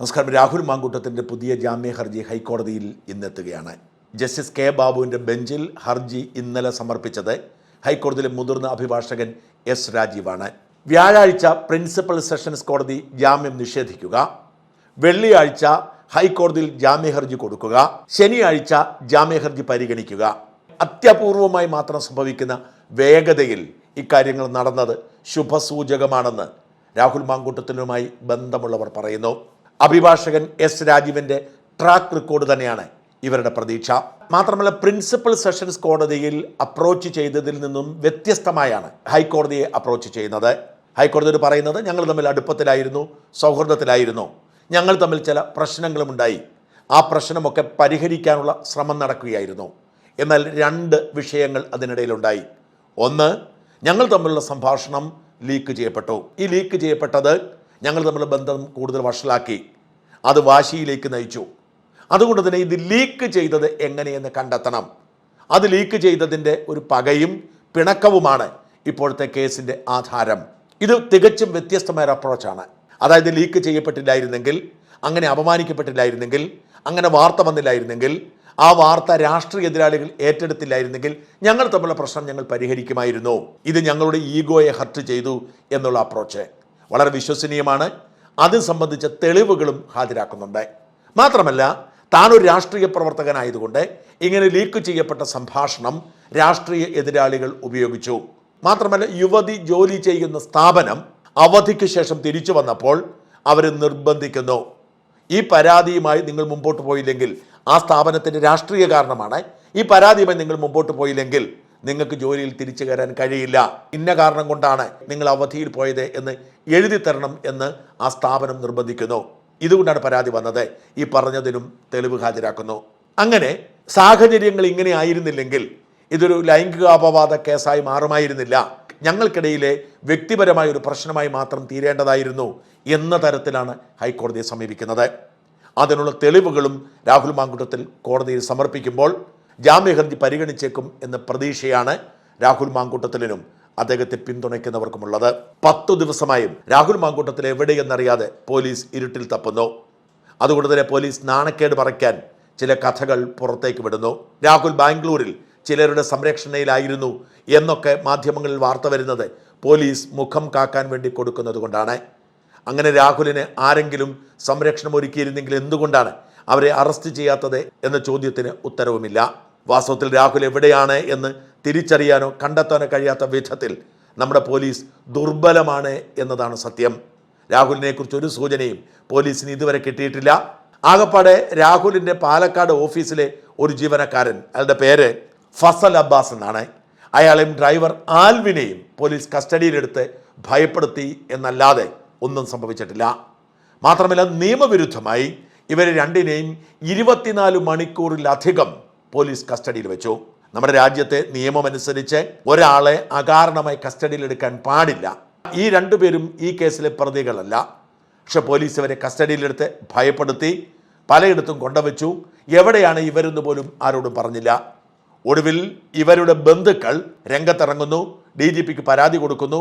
നമസ്കാരം. രാഹുൽ മാങ്കൂട്ടത്തിന്റെ പുതിയ ജാമ്യ ഹർജി ഹൈക്കോടതിയിൽ ഇന്നെത്തുകയാണ്. ജസ്റ്റിസ് കെ ബാബുവിന്റെ ബെഞ്ചിൽ ഹർജി ഇന്നലെ സമർപ്പിച്ചത് ഹൈക്കോടതിയിലെ മുതിർന്ന അഭിഭാഷകൻ എസ് രാജീവാണ്. വ്യാഴാഴ്ച പ്രിൻസിപ്പൽ സെഷൻസ് കോടതി ജാമ്യം നിഷേധിക്കുക. വെള്ളിയാഴ്ച ഹൈക്കോടതിയിൽ ജാമ്യ ഹർജി കൊടുക്കുക. ശനിയാഴ്ച ജാമ്യ ഹർജി പരിഗണിക്കുക. അത്യപൂർവമായി മാത്രം സംഭവിക്കുന്ന വേഗതയിൽ ഇക്കാര്യങ്ങൾ നടന്നത് ശുഭസൂചകമാണെന്ന് രാഹുൽ മാങ്കൂട്ടത്തിനുമായി ബന്ധമുള്ളവർ പറയുന്നു. അഭിഭാഷകൻ എസ് രാജീവിന്റെ ട്രാക്ക് റെക്കോർഡ് തന്നെയാണ് ഇവരുടെ പ്രതീക്ഷ. മാത്രമല്ല പ്രിൻസിപ്പൽ സെഷൻസ് കോടതിയിൽ അപ്രോച്ച് ചെയ്തതിൽ നിന്നും വ്യത്യസ്തമായാണ് ഹൈക്കോടതിയെ അപ്രോച്ച് ചെയ്യുന്നത്. ഹൈക്കോടതി പറയുന്നത് ഞങ്ങൾ തമ്മിൽ അടുപ്പത്തിലായിരുന്നു സൗഹൃദത്തിലായിരുന്നു. ഞങ്ങൾ തമ്മിൽ ചില പ്രശ്നങ്ങളുമുണ്ടായി ആ പ്രശ്നമൊക്കെ പരിഹരിക്കാനുള്ള ശ്രമം നടക്കുകയായിരുന്നു. എന്നാൽ രണ്ട് വിഷയങ്ങൾ അതിനിടയിലുണ്ടായി ഒന്ന് ഞങ്ങൾ തമ്മിലുള്ള സംഭാഷണം ലീക്ക് ചെയ്യപ്പെട്ടു. ഈ ലീക്ക് ചെയ്യപ്പെട്ടത് ഞങ്ങൾ തമ്മിലുള്ള ബന്ധം കൂടുതൽ വഷളാക്കി. അത് വാശിയിലേക്ക് നയിച്ചു. അതുകൊണ്ട് തന്നെ ഇത് ലീക്ക് ചെയ്തത് എങ്ങനെയെന്ന് കണ്ടെത്തണം. അത് ലീക്ക് ചെയ്തതിന്റെ ഒരു പകയും പിണക്കവുമാണ് ഇപ്പോഴത്തെ കേസിന്റെ ആധാരം. ഇത് തികച്ചും വ്യത്യസ്തമായ ഒരു അപ്രോച്ചാണ് അതായത് ലീക്ക് ചെയ്യപ്പെട്ടില്ലായിരുന്നെങ്കിൽ അങ്ങനെ അപമാനിക്കപ്പെട്ടില്ലായിരുന്നെങ്കിൽ അങ്ങനെ വാർത്ത വന്നില്ലായിരുന്നെങ്കിൽ ആ വാർത്ത രാഷ്ട്രീയ എതിരാളികൾ ഏറ്റെടുത്തില്ലായിരുന്നെങ്കിൽ ഞങ്ങൾ തമ്മിലുള്ള പ്രശ്നം ഞങ്ങൾ പരിഹരിക്കുമായിരുന്നു. ഇത് ഞങ്ങളുടെ ഈഗോയെ ഹർട്ട് ചെയ്തു എന്നുള്ള അപ്രോച്ച് വളരെ വിശ്വസനീയമാണ്. അത് സംബന്ധിച്ച തെളിവുകളും ഹാജരാക്കുന്നുണ്ട്. മാത്രമല്ല താൻ ഒരു രാഷ്ട്രീയ പ്രവർത്തകനായതുകൊണ്ട് ഇങ്ങനെ ലീക്ക് ചെയ്യപ്പെട്ട സംഭാഷണം രാഷ്ട്രീയ എതിരാളികൾ ഉപയോഗിച്ചു. മാത്രമല്ല യുവതി ജോലി ചെയ്യുന്ന സ്ഥാപനം അവധിക്ക് ശേഷം തിരിച്ചു വന്നപ്പോൾ അവർ നിർബന്ധിക്കുന്നു. ഈ പരാതിയുമായി നിങ്ങൾ മുമ്പോട്ട് പോയില്ലെങ്കിൽ ആ സ്ഥാപനത്തിന്റെ രാഷ്ട്രീയ കാരണമാണ് ഈ പരാതിയുമായി നിങ്ങൾ മുമ്പോട്ട് പോയില്ലെങ്കിൽ നിങ്ങൾക്ക് ജോലിയിൽ തിരിച്ചു കയറാൻ കഴിയില്ല. ഇന്ന കാരണം കൊണ്ടാണ് നിങ്ങൾ അവധിയിൽ പോയത് എന്ന് എഴുതി തരണം എന്ന് ആ സ്ഥാപനം നിർബന്ധിക്കുന്നു. ഇതുകൊണ്ടാണ് പരാതി വന്നത്. ഈ പറഞ്ഞതിനും തെളിവ് ഹാജരാക്കുന്നു. അങ്ങനെ സാഹചര്യങ്ങൾ ഇങ്ങനെ ആയിരുന്നില്ലെങ്കിൽ ഇതൊരു ലൈംഗിക അപവാദ കേസായി മാറുമായിരുന്നില്ല. ഞങ്ങൾക്കിടയിലെ വ്യക്തിപരമായ ഒരു പ്രശ്നമായി മാത്രം തീരേണ്ടതായിരുന്നു എന്ന തരത്തിലാണ് ഹൈക്കോടതിയെ സമീപിക്കുന്നത്. അതിനുള്ള തെളിവുകളും രാഹുൽ മാങ്കുട്ടത്തിൽ കോടതിയിൽ സമർപ്പിക്കുമ്പോൾ ജാമ്യഹർജി പരിഗണിച്ചേക്കും എന്ന പ്രതീക്ഷയാണ് രാഹുൽ മാങ്കൂട്ടത്തിലിനും അദ്ദേഹത്തെ പിന്തുണയ്ക്കുന്നവർക്കുമുള്ളത്. പത്തു ദിവസമായും രാഹുൽ മാങ്കൂട്ടത്തിൽ എവിടെയെന്നറിയാതെ പോലീസ് ഇരുട്ടിൽ തപ്പുന്നു. അതുകൊണ്ട് തന്നെ പോലീസ് നാണക്കേട് പറയ്ക്കാൻ ചില കഥകൾ പുറത്തേക്ക് വിടുന്നു. രാഹുൽ ബാംഗ്ലൂരിൽ ചിലരുടെ സംരക്ഷണയിലായിരുന്നു എന്നൊക്കെ മാധ്യമങ്ങളിൽ വാർത്ത വരുന്നത് പോലീസ് മുഖം കാക്കാൻ വേണ്ടി കൊടുക്കുന്നത് കൊണ്ടാണ് അങ്ങനെ രാഹുലിന് ആരെങ്കിലും സംരക്ഷണം ഒരുക്കിയിരുന്നെങ്കിൽ എന്തുകൊണ്ടാണ് അവരെ അറസ്റ്റ് ചെയ്യാത്തത് എന്ന ചോദ്യത്തിന് ഉത്തരവുമില്ല. വാസ്തവത്തിൽ രാഹുൽ എവിടെയാണ് എന്ന് തിരിച്ചറിയാനോ കണ്ടെത്താനോ കഴിയാത്ത വിധത്തിൽ നമ്മുടെ പോലീസ് ദുർബലമാണ് എന്നതാണ് സത്യം. രാഹുലിനെ കുറിച്ച് ഒരു സൂചനയും പോലീസിന് ഇതുവരെ കിട്ടിയിട്ടില്ല. ആകപ്പാടെ രാഹുലിന്റെ പാലക്കാട് ഓഫീസിലെ ഒരു ജീവനക്കാരൻ അയാളുടെ പേര് ഫസൽ അബ്ബാസ് എന്നാണ്. അയാളെയും ഡ്രൈവർ ആൽവിനെയും പോലീസ് കസ്റ്റഡിയിലെടുത്ത് ഭയപ്പെടുത്തി എന്നല്ലാതെ ഒന്നും സംഭവിച്ചിട്ടില്ല. മാത്രമല്ല നിയമവിരുദ്ധമായി ഇവരെ രണ്ടിനെയും ഇരുപത്തിനാല് മണിക്കൂറിലധികം പോലീസ് കസ്റ്റഡിയിൽ വെച്ചു. നമ്മുടെ രാജ്യത്തെ നിയമമനുസരിച്ച് ഒരാളെ അകാരണമായി കസ്റ്റഡിയിലെടുക്കാൻ പാടില്ല. ഈ രണ്ടുപേരും ഈ കേസിലെ പ്രതികളല്ല. പക്ഷെ പോലീസ് ഇവരെ കസ്റ്റഡിയിലെടുത്ത് ഭയപ്പെടുത്തി പലയിടത്തും കൊണ്ടുവച്ചു. എവിടെയാണ് ഇവരെന്ന് പോലും ആരോടും പറഞ്ഞില്ല. ഒടുവിൽ ഇവരുടെ ബന്ധുക്കൾ രംഗത്തിറങ്ങുന്നു. ഡി ജി പിക്ക് പരാതി കൊടുക്കുന്നു.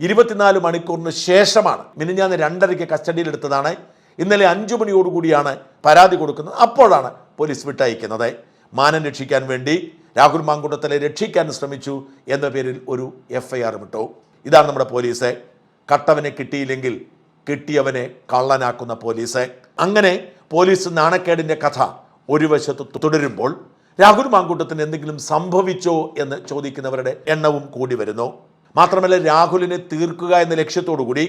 ഇരുപത്തിനാല് മണിക്കൂറിന് ശേഷമാണ് മിനിഞ്ഞാന്ന് രണ്ടരയ്ക്ക് കസ്റ്റഡിയിലെടുത്തതാണ് ഇന്നലെ അഞ്ചു മണിയോടുകൂടിയാണ് പരാതി കൊടുക്കുന്നത്. അപ്പോഴാണ് പോലീസ് വിട്ടയക്കുന്നത്. മാനം രക്ഷിക്കാൻ വേണ്ടി രാഹുൽ മാങ്കുട്ടത്തലെ രക്ഷിക്കാൻ ശ്രമിച്ചു എന്ന പേരിൽ ഒരു എഫ് ഐ ആർ വിട്ടു ഇതാണ് നമ്മുടെ പോലീസ്. കട്ടവനെ കിട്ടിയില്ലെങ്കിൽ കിട്ടിയവനെ കള്ളനാക്കുന്ന പോലീസ്. അങ്ങനെ പോലീസ് നാണക്കേടിന്റെ കഥ ഒരു വശത്ത് തുടരുമ്പോൾ രാഹുൽ മാങ്കൂട്ടത്തിന് എന്തെങ്കിലും സംഭവിച്ചോ എന്ന് ചോദിക്കുന്നവരുടെ എണ്ണവും കൂടി വരുന്നു. മാത്രമല്ല രാഹുലിനെ തീർക്കുക എന്ന ലക്ഷ്യത്തോടു കൂടി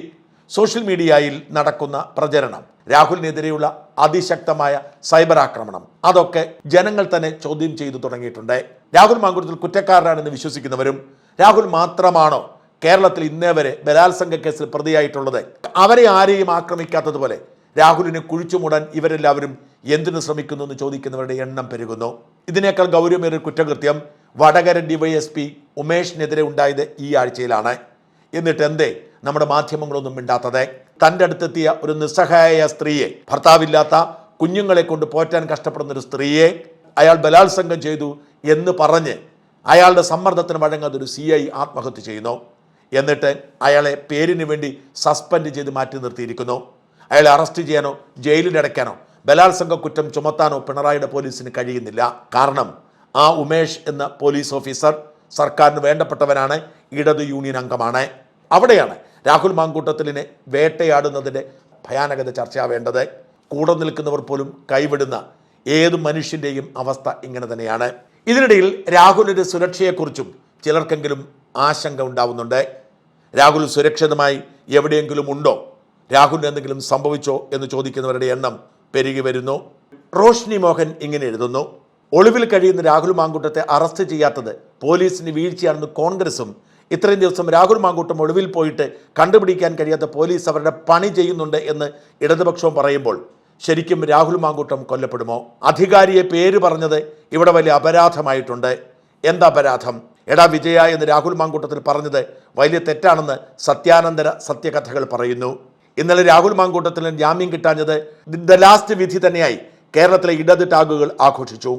സോഷ്യൽ മീഡിയയിൽ നടക്കുന്ന പ്രചരണം രാഹുലിനെതിരെയുള്ള അതിശക്തമായ സൈബർ ആക്രമണം. അതൊക്കെ ജനങ്ങൾ തന്നെ ചോദ്യം ചെയ്തു തുടങ്ങിയിട്ടുണ്ട്. രാഹുൽ മാങ്കുരത്തിൽ കുറ്റക്കാരനാണെന്ന് വിശ്വസിക്കുന്നവരും രാഹുൽ മാത്രമാണോ കേരളത്തിൽ ഇന്നേ വരെ ബലാത്സംഗ കേസിൽ പ്രതിയായിട്ടുള്ളത്? അവരെ ആരെയും ആക്രമിക്കാത്തതുപോലെ രാഹുലിനെ കുഴിച്ചുമൂടാൻ ഇവരെല്ലാവരും എന്തിനു ശ്രമിക്കുന്നു എന്ന് ചോദിക്കുന്നവരുടെ എണ്ണം പെരുകുന്നു. ഇതിനേക്കാൾ ഗൗരവമേറിയ കുറ്റകൃത്യം വടകര ഡിവൈഎസ്പി ഉമേഷിനെതിരെ ഉണ്ടായത് ഈ ആഴ്ചയിലാണ്. എന്നിട്ട് എന്തേ നമ്മുടെ മാധ്യമങ്ങളൊന്നും മിണ്ടാത്തത്? തന്റെ അടുത്തെത്തിയ ഒരു നിസ്സഹായ സ്ത്രീയെ ഭർത്താവില്ലാത്ത കുഞ്ഞുങ്ങളെ കൊണ്ട് പോറ്റാൻ കഷ്ടപ്പെടുന്ന ഒരു സ്ത്രീയെ അയാൾ ബലാത്സംഗം ചെയ്തു എന്ന് പറഞ്ഞ് അയാളുടെ സമ്മർദ്ദത്തിന് വഴങ്ങാതെ ഒരു സി ഐ ആത്മഹത്യ ചെയ്യുന്നു. എന്നിട്ട് അയാളെ പേരിന് വേണ്ടി സസ്പെൻഡ് ചെയ്ത് മാറ്റി നിർത്തിയിരിക്കുന്നു. അയാളെ അറസ്റ്റ് ചെയ്യാനോ ജയിലിലടയ്ക്കാനോ ബലാത്സംഗ കുറ്റം ചുമത്താനോ പിണറായിയുടെ പോലീസിന് കഴിയുന്നില്ല. കാരണം ആ ഉമേഷ് എന്ന പോലീസ് ഓഫീസർ സർക്കാരിന് വേണ്ടപ്പെട്ടവനാണ് ഇടത് യൂണിയൻ അംഗമാണ്. അവിടെയാണ് രാഹുൽ മാങ്കൂട്ടത്തിലിനെ വേട്ടയാടുന്നതിന്റെ ഭയാനകത ചർച്ചയാവേണ്ടത് കൂടെ നിൽക്കുന്നവർ പോലും കൈവിടുന്ന ഏത് മനുഷ്യന്റെയും അവസ്ഥ ഇങ്ങനെ തന്നെയാണ്. ഇതിനിടയിൽ രാഹുലിന്റെ സുരക്ഷയെക്കുറിച്ചും ചിലർക്കെങ്കിലും ആശങ്ക ഉണ്ടാവുന്നുണ്ട്. രാഹുൽ സുരക്ഷിതമായി എവിടെയെങ്കിലും ഉണ്ടോ? രാഹുലിന് എന്തെങ്കിലും സംഭവിച്ചോ എന്ന് ചോദിക്കുന്നവരുടെ എണ്ണം പെരുകി വരുന്നു. റോഷ്നി മോഹൻ ഇങ്ങനെ എഴുതുന്നു. ഒളിവിൽ കഴിയുന്ന രാഹുൽ മാങ്കുട്ടത്തെ അറസ്റ്റ് ചെയ്യാത്തത് പോലീസിന് വീഴ്ചയാണെന്ന് കോൺഗ്രസും ഇത്രയും ദിവസം രാഹുൽ മാങ്കൂട്ടം ഒളിവിൽ പോയിട്ട് കണ്ടുപിടിക്കാൻ കഴിയാത്ത പോലീസ് അവരുടെ പണി ചെയ്യുന്നുണ്ട് എന്ന് ഇടതുപക്ഷവും പറയുമ്പോൾ ശരിക്കും രാഹുൽ മാങ്കൂട്ടം കൊല്ലപ്പെടുമോ? അധികാരിയെ പേര് പറഞ്ഞത് ഇവിടെ വലിയ അപരാധമായിട്ടുണ്ട്. എന്താ അപരാധം? എടാ വിജയ എന്ന് രാഹുൽ മാങ്കൂട്ടത്തിൽ പറഞ്ഞത് വലിയ തെറ്റാണെന്ന് സത്യാനന്ദന സത്യകഥകൾ പറയുന്നു. ഇന്നലെ രാഹുൽ മാങ്കൂട്ടത്തിന് ജാമ്യം കിട്ടാഞ്ഞത് ദ ലാസ്റ്റ് വിധി തന്നെയായി കേരളത്തിലെ ഇടത് ടാഗുകൾ ആഘോഷിച്ചു.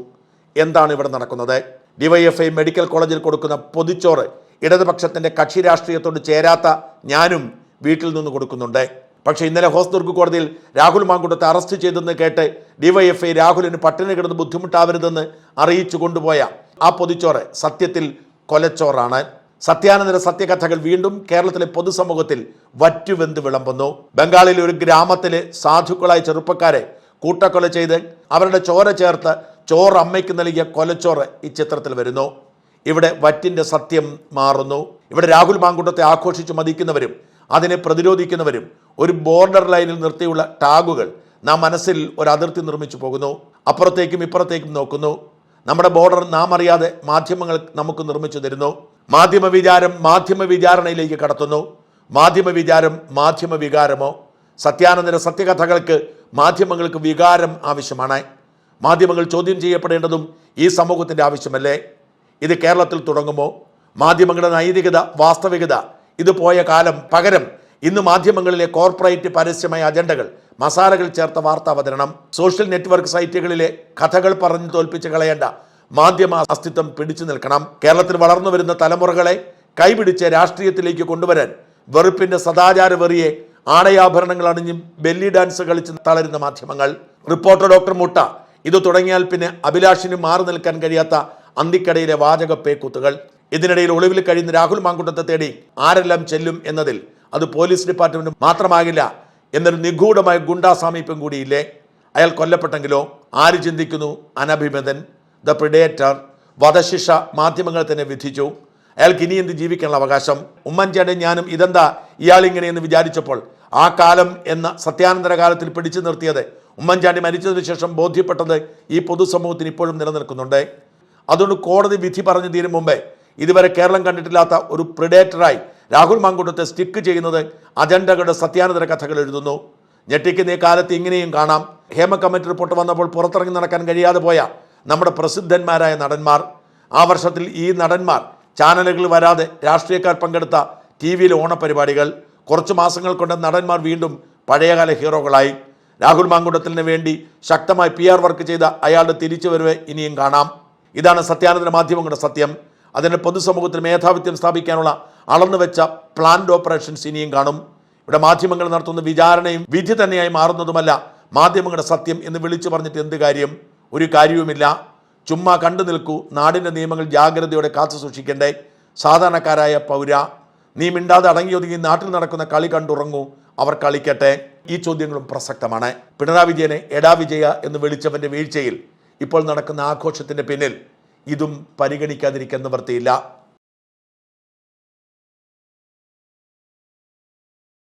എന്താണ് ഇവിടെ നടക്കുന്നത്? ഡിവൈഎഫ്ഐ മെഡിക്കൽ കോളേജിൽ കൊടുക്കുന്ന പൊതിച്ചോറ് ഇടതുപക്ഷത്തിന്റെ കക്ഷി രാഷ്ട്രീയത്തോട് ചേരാത്ത ഞാനും വീട്ടിൽ നിന്ന് കൊടുക്കുന്നുണ്ട്. പക്ഷേ ഇന്നലെ ഹോസ്ദുർഗ് കോടതിയിൽ രാഹുൽ മാങ്കുട്ടത്തെ അറസ്റ്റ് ചെയ്തെന്ന് കേട്ട് ഡിവൈഎഫ്ഐ രാഹുലിന് പട്ടിണി കിടന്ന് ബുദ്ധിമുട്ടാവരുതെന്ന് അറിയിച്ചു കൊണ്ടുപോയ ആ പൊതിച്ചോറ് സത്യത്തിൽ കൊലച്ചോറാണ്. സത്യാനന്തര സത്യകഥകൾ വീണ്ടും കേരളത്തിലെ പൊതുസമൂഹത്തിൽ വറ്റുവെന്ത് വിളമ്പുന്നു. ബംഗാളിലെ ഒരു ഗ്രാമത്തിലെ സാധുക്കളായ ചെറുപ്പക്കാരെ കൂട്ടക്കൊല ചെയ്ത് അവരുടെ ചോര ചേർത്ത് ചോറ് അമ്മയ്ക്ക് നൽകിയ കൊലച്ചോറ് ഈ ചിത്രത്തിൽ വരുന്നു. ഇവിടെ വറ്റിന്റെ സത്യം മാറുന്നു. ഇവിടെ രാഹുൽ മാങ്കുട്ടത്തെ ആഘോഷിച്ച് മതിക്കുന്നവരും അതിനെ പ്രതിരോധിക്കുന്നവരും ഒരു ബോർഡർ ലൈനിൽ നിർത്തിയുള്ള ടാഗുകൾ നാം മനസ്സിൽ ഒരു അതിർത്തി നിർമ്മിച്ചു പോകുന്നു. അപ്പുറത്തേക്കും ഇപ്പുറത്തേക്കും നോക്കുന്നു. നമ്മുടെ ബോർഡർ നാം അറിയാതെ മാധ്യമങ്ങൾ നമുക്ക് നിർമ്മിച്ചു തരുന്നു. മാധ്യമ വിചാരം മാധ്യമ വിചാരണയിലേക്ക് കടത്തുന്നു. മാധ്യമ വിചാരം മാധ്യമ വികാരമോ? സത്യാനന്ദര സത്യകഥകൾക്ക് മാധ്യമങ്ങൾക്ക് വികാരം ആവശ്യമാണ്. മാധ്യമങ്ങൾ ചോദ്യം ചെയ്യപ്പെടേണ്ടതും ഈ സമൂഹത്തിന്റെ ആവശ്യമല്ലേ? ഇത് കേരളത്തിൽ തുടങ്ങുമോ? മാധ്യമങ്ങളുടെ നൈതികത വാസ്തവികത ഇത് പോയ കാലം പകരം ഇന്ന് മാധ്യമങ്ങളിലെ കോർപ്പറേറ്റ് പരസ്യമായ അജണ്ടകൾ മസാലകൾ ചേർത്ത വാർത്ത അവതരണം സോഷ്യൽ നെറ്റ്വർക്ക് സൈറ്റുകളിലെ കഥകൾ പറഞ്ഞു തോൽപ്പിച്ച് കളയേണ്ട മാധ്യമ അസ്തിത്വം പിടിച്ചു നിൽക്കണം. കേരളത്തിൽ വളർന്നു വരുന്ന തലമുറകളെ കൈപിടിച്ച് രാഷ്ട്രീയത്തിലേക്ക് കൊണ്ടുവരാൻ വെറുപ്പിന്റെ സദാചാര വെറിയെ ആടയാഭരണങ്ങൾ അണിഞ്ഞും ബെല്ലി ഡാൻസ് കളിച്ച് തളരുന്ന മാധ്യമങ്ങൾ. റിപ്പോർട്ടർ ഡോക്ടർ മുട്ട ഇത് തുടങ്ങിയാൽ പിന്നെ അഭിലാഷിന് മാറി നിൽക്കാൻ കഴിയാത്ത അന്തിക്കടയിലെ വാചക പേക്കൂത്തുകൾ ഇതിനിടയിൽ ഒളിവിൽ കഴിയുന്ന രാഹുൽ മാങ്കുട്ടത്തെ തേടി ആരെല്ലാം ചെല്ലും എന്നതിൽ അത് പോലീസ് ഡിപ്പാർട്ട്മെന്റ് മാത്രമാകില്ല എന്നൊരു നിഗൂഢമായ ഗുണ്ടാ സാമീപ്യം കൂടിയില്ലേ? അയാൾ കൊല്ലപ്പെട്ടെങ്കിലോ? ആര് ചിന്തിക്കുന്നു? അനഭിമതൻ ദ പ്രിഡേറ്റർ വധശിക്ഷ മാധ്യമങ്ങൾ തന്നെ വിധിച്ചു. അയാൾക്ക് ഇനി എന്ത് ജീവിക്കാനുള്ള അവകാശം? ഉമ്മൻചാണ്ടി ഞാനും ഇതെന്താ ഇയാൾ ഇങ്ങനെയെന്ന് വിചാരിച്ചപ്പോൾ ആ കാലം എന്ന സത്യാനന്തര കാലത്തിൽ പിടിച്ചു നിർത്തിയത് ഉമ്മൻചാണ്ടി മരിച്ചതിനു ശേഷം ബോധ്യപ്പെട്ടത് ഈ പൊതുസമൂഹത്തിന് ഇപ്പോഴും നിലനിൽക്കുന്നുണ്ട്. അതുകൊണ്ട് കോടതി വിധി പറഞ്ഞു തീരും മുമ്പേ. ഇതുവരെ കേരളം കണ്ടിട്ടില്ലാത്ത ഒരു പ്രിഡേറ്ററായി രാഹുൽ മാങ്കുട്ടത്തെ സ്റ്റിക്ക് ചെയ്യുന്നത് അജണ്ടകളുടെ സത്യാനന്തര കഥകൾ എഴുതുന്നു. ഞെട്ടിക്കുന്ന ഈ കാലത്ത് ഇങ്ങനെയും കാണാം. ഹേമ കമ്മിറ്റി റിപ്പോർട്ട് വന്നപ്പോൾ പുറത്തിറങ്ങി നടക്കാൻ കഴിയാതെ പോയ നമ്മുടെ പ്രസിദ്ധന്മാരായ നടന്മാർ. ആ വർഷത്തിൽ ഈ നടന്മാർ ചാനലുകളിൽ വരാതെ രാഷ്ട്രീയക്കാർ പങ്കെടുത്ത ടി വിയിൽ ഓണപരിപാടികൾ. കുറച്ച് മാസങ്ങൾ കൊണ്ട് നടന്മാർ വീണ്ടും പഴയകാല ഹീറോകളായി. രാഹുൽ മാങ്കുടത്തിന് വേണ്ടി ശക്തമായി പി വർക്ക് ചെയ്ത അയാളുടെ തിരിച്ചുവരവ് ഇനിയും കാണാം. ഇതാണ് സത്യാനന്ദ മാധ്യമങ്ങളുടെ സത്യം. അതിന് പൊതുസമൂഹത്തിന് മേധാവിത്വം സ്ഥാപിക്കാനുള്ള അളന്നു വെച്ച പ്ലാൻഡ് ഓപ്പറേഷൻസ് ഇനിയും കാണും. ഇവിടെ മാധ്യമങ്ങൾ നടത്തുന്ന വിചാരണയും വിധി തന്നെയായി മാറുന്നതുമല്ല മാധ്യമങ്ങളുടെ സത്യം എന്ന് വിളിച്ചു പറഞ്ഞിട്ട് എന്ത് കാര്യം? ഒരു കാര്യവുമില്ല. ചുമ്മാ കണ്ടു നിൽക്കൂ. നാടിന്റെ നിയമങ്ങൾ ജാഗ്രതയോടെ കാത്തു സൂക്ഷിക്കണ്ടേ. സാധാരണക്കാരായ പൗര നീ മിണ്ടാതെ അടങ്ങി ഒതുങ്ങി നാട്ടിൽ നടക്കുന്ന കളി കണ്ടുറങ്ങൂ. അവർ കളിക്കട്ടെ. ഈ ചോദ്യങ്ങളും പ്രസക്തമാണ്. പിണറായി വിജയനെ എടാ വിജയ എന്ന് വിളിച്ചവന്റെ വീഴ്ചയിൽ ഇപ്പോൾ നടക്കുന്ന ആഘോഷത്തിന്റെ പിന്നിൽ ഇതും പരിഗണിക്കാതിരിക്കാൻ നിവൃത്തിയില്ല.